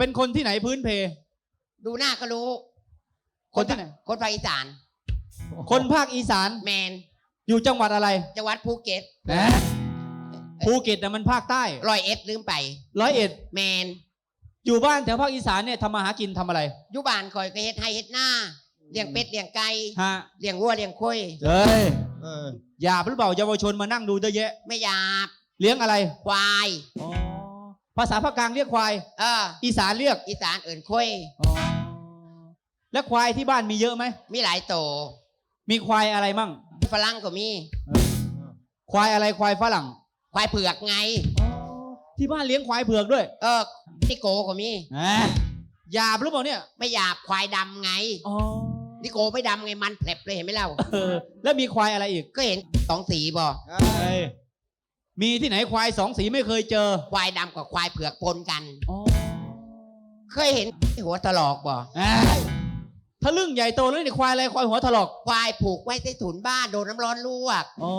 เป็นคนที่ไหนพื้นเพ ดูหน้าก็รู้คนที่ไหน คนภาคอีสานคนภาคอีสานแมนอยู่จังหวัดอะไรจังหวัดภูเก็ตภูเก็ตนะมันภาคใต้ร้อยเอ็ดลืมไปร้อยเอ็ดแมนอยู่บ้านแถวภาคอีสานเนี่ยทำมาหากินทำอะไรอยุบานคอยก็เฮ็ดให้เฮ็ดหน้าเลี้ยงเป็ดเลี้ยงไก่ฮะเลี้ยงวัวเลี้ยงควายเฮ้ยเออหยาบหรือเปล่าเยาวชนมานั่งดูเยอะแยะ ไม่หยาบเลี้ยงอะไรควายอ๋อ ภาษาภาคกลางเรียกควาย เอออีสานเรียก อีสานเอิ่นควายอ๋อแล้วควายที่บ้านมีเยอะไหม มีหลายโตมีควายอะไรมั่ง ฝรั่งก็มี ควายอะไรควายฝรั่ง ควายเผือกไง ที่บ้านเลี้ยงควายเผือกด้วยเออนิโกก็มีแหมหยาบหรือเปล่าเนี่ย ไม่หยาบควายดำไง อ๋อนิโกไม่ดำไงมันแผลบเลยเห็นไหมเล่า เออแล้วมีควายอะไรอีกก็เห็นสองสีบ่เอ้ย มีที่ไหนควายสองสีไม่เคยเจอ ควายดำกับควายเผือกปนกันอ๋อเคยเห็นหัวตลอกบ่เอ้ยทะลึ่งใหญ่โตเลยนี่ควายอะไรควายหัวถลอก ควายผูกไว้ใต้ถุนบ้านโดนน้ำร้อนลวก อ๋อ